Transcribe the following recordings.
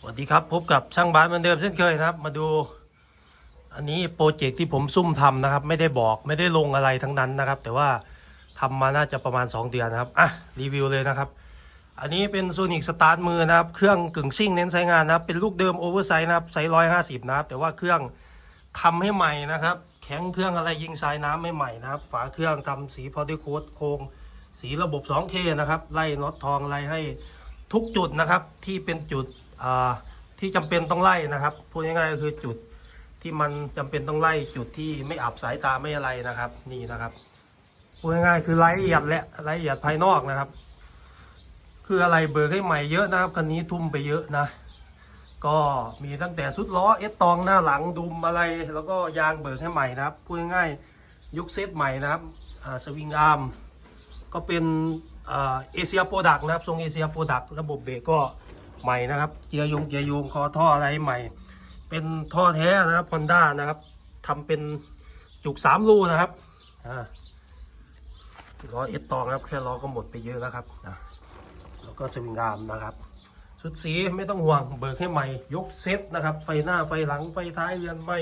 สวัสดีครับพบกับช่างบ้านเหมือนเดิมเช่นเคยนะครับ มาดู อันนี้โปรเจกต์ที่ผมซุ่มทำนะครับ ไม่ได้บอกไม่ได้ลงอะไรทั้งนั้นนะครับ แต่ว่าทำมาน่าจะประมาณ 2 เดือนนะครับอะรีวิวเลยนะครับ อันนี้เป็นโซนิกสตาร์ทมือนะครับเครื่องกึ่งซิ่งเน้นใช้งานนะครับ เป็นลูกเดิมโอเวอร์ไซส์นะครับไซส์ร้อยห้าสิบนะครับแต่ว่าเครื่องทำให้ใหม่นะครับ แข็งเครื่องอะไรยิงสายน้ำไม่ใหม่นะครับ ฝาเครื่องทำสีพอดีโคดโครงสีระบบ 2K นะครับไล่น็อตทองไล่ให้ทุกจุดนะครับที่เป็นจุด ที่จำเป็นต้องไล่นะครับพูดง่ายๆก็คือจุดที่มันจำเป็นต้องไล่จุดที่ไม่อับสายตาไม่อะไรนะครับ นี่นะครับพูดง่ายๆคือรายละเอียดและรายละเอียดภายนอกนะครับ คืออะไรเบิกให้ใหม่เยอะนะครับคันนี้ทุ่มไปเยอะนะ ก็มีตั้งแต่สุดล้อเอสตองหน้าหลังดุมอะไร แล้วก็ยางเบิกให้ใหม่นะครับพูดง่ายๆยุคเซตใหม่นะครับสวิงอาร์มก็เป็นเอเชียโปรดักนะครับทรงเอเชียโปรดักระบบเบรกก็ ใหม่นะครับ เกียร์ยงเกียร์ยงคอท่ออะไรใหม่ เป็นท่อแท้นะครับฮอนด้านะครับทำเป็นจุกสามรูนะครับอ่าล้อเอสตองครับแค่ล้อก็หมดไปเยอะแล้วครับอะแล้วก็สวิงอาร์มนะครับชุดสีไม่ต้องห่วงเบิกให้ใหม่ยกเซตนะครับ ไฟหน้าไฟหลังไฟท้ายเรือนใหม่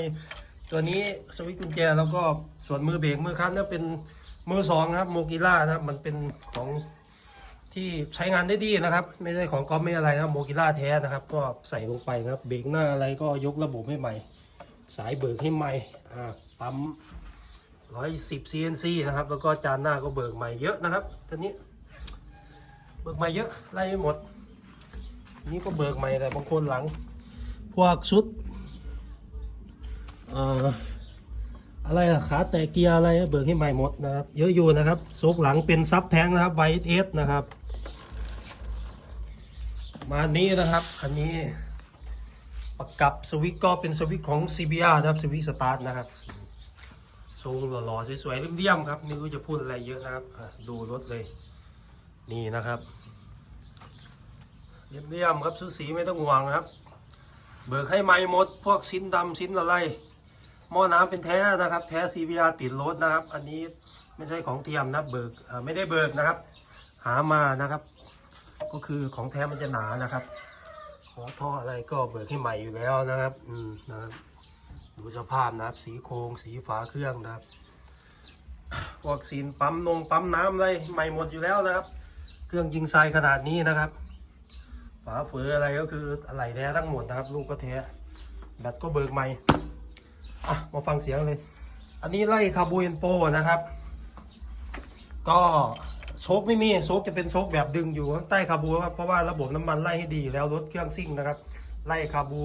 ตัวนี้สวิตช์กุญแจแล้วก็ส่วนมือเบรกมือคันนั้นเป็นมือสองนะครับโมกิล่านะครับมันเป็นของ ที่ใช้งานได้ดีนะครับ ไม่ใช่ของก๊อฟไม่อะไรนะโมกิล่าแท้นะครับ ก็ใส่ลงไปนะครับ เบรกหน้าอะไรก็ยกระบบให้ใหม่ สายเบิกให้ใหม่อ่าปั๊มร้อยสิบ CNC นะครับ แล้วก็จานหน้าก็เบิกใหม่เยอะนะครับตัวนี้ เบิกใหม่เยอะไล่ไม่หมด นี่ก็เบิกใหม่แต่บางคนหลัง พวกชุดเอ่อ อะไรอะขาแต่เกียร์อะไรเบิกให้ใหม่หมดนะครับ เยอะอยู่นะครับโซกหลังเป็นซับแท้งนะครับไวเอสนะครับ มานี้นะครับอันนี้ประกับสวิตก็เป็นสวิตของ CBR นะครับสวิตสตาร์ทนะครับทรงหล่อๆสวยๆเรียมๆครับไม่รู้จะพูดอะไรเยอะนะครับดูรถเลย นี่นะครับเรียมๆครับสูสีไม่ต้องห่วงนะครับ เบิกให้ไม่หมด พวกชิ้นดำชิ้นอะไร หม้อน้ำเป็นแท้นะครับ แท้ CBR ติดรถนะครับ อันนี้ไม่ใช่ของเทียมนะเบิกไม่ได้เบิกนะครับ หามานะครับ ก็คือของแท้มันจะหนานะครับ ขอท่ออะไรก็เบิกให้ใหม่อยู่แล้วนะครับ อืมนะครับดูสภาพนะครับ สีโครงสีฝาเครื่องนะครับพวกซีนปั๊มนงปั๊มน้ำอะไรใหม่หมดอยู่แล้วนะครับ เครื่องยิงทรายขนาดนี้นะครับฝาเฟืออะไรก็คืออะไรแท้ทั้งหมดนะครับ ลูกก็แท้แบตก็เบิกใหม่ อะมาฟังเสียงเลย อันนี้ไล่คาบูเอนโปนะครับ ก็โชคไม่มีโชคจะเป็นโชคแบบดึงอยู่ข้างใต้คาบูครับเพราะว่าระบบน้ำมันไล่ให้ดีแล้วรถเครื่องซิ่งนะครับ ไล่คาบู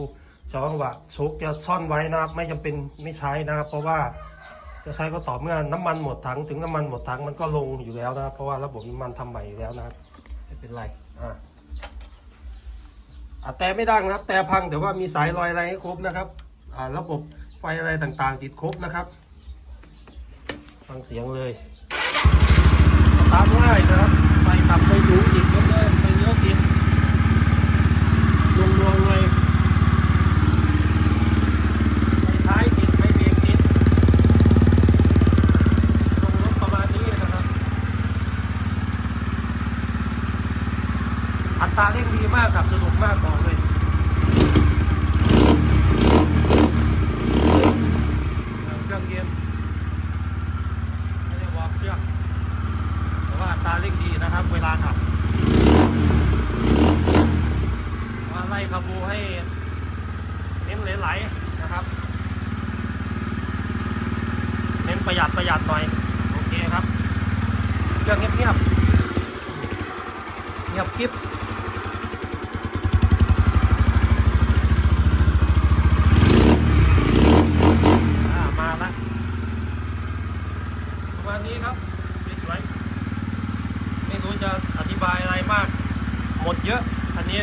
สองจังหวะโชคจะซ่อนไว้นะครับ ไม่จำเป็นไม่ใช้นะครับ เพราะว่าจะใช้ก็ต่อเมื่อน้ำมันหมดถังถึงน้ำมันหมดถังมันก็ลงอยู่แล้วนะครับเพราะว่าระบบน้ำมันทำใหม่อยู่แล้วนะครับไม่เป็นไรอ่าอะแต่ไม่ดังนะครับ แต่พังแต่ว่ามีสายลอยอะไรให้ครบนะครับ อ่าระบบ ไฟอะไรต่างๆ ติดครบนะครับ ฟังเสียงเลยตาร์ทง่ายนะครับ ไฟต่ำไฟสูงติดเลยไฟเลี้ยวติดลงรวงเลยไฟท้ายติดไฟเบรกติดลงรถประมาณนี้นะครับอัตราเร่งดีมากครับสนุกมากบอกเลยเครื่องเกมไม่ได้วอร์มเครื่องแต่ว่าอัตราเร่งดีนะครับ เวลาขับว่าไล่ขบู ให้เน้นไหลๆนะครับ เน้นประหยัดประหยัดหน่อยโอเคครับเครื่องเงียบเงียบเงียบกิ๊บมาละประมาณนี้ครับสวยๆไม่รู้จะอธิบายอะไรมาก หมดเยอะอันนี้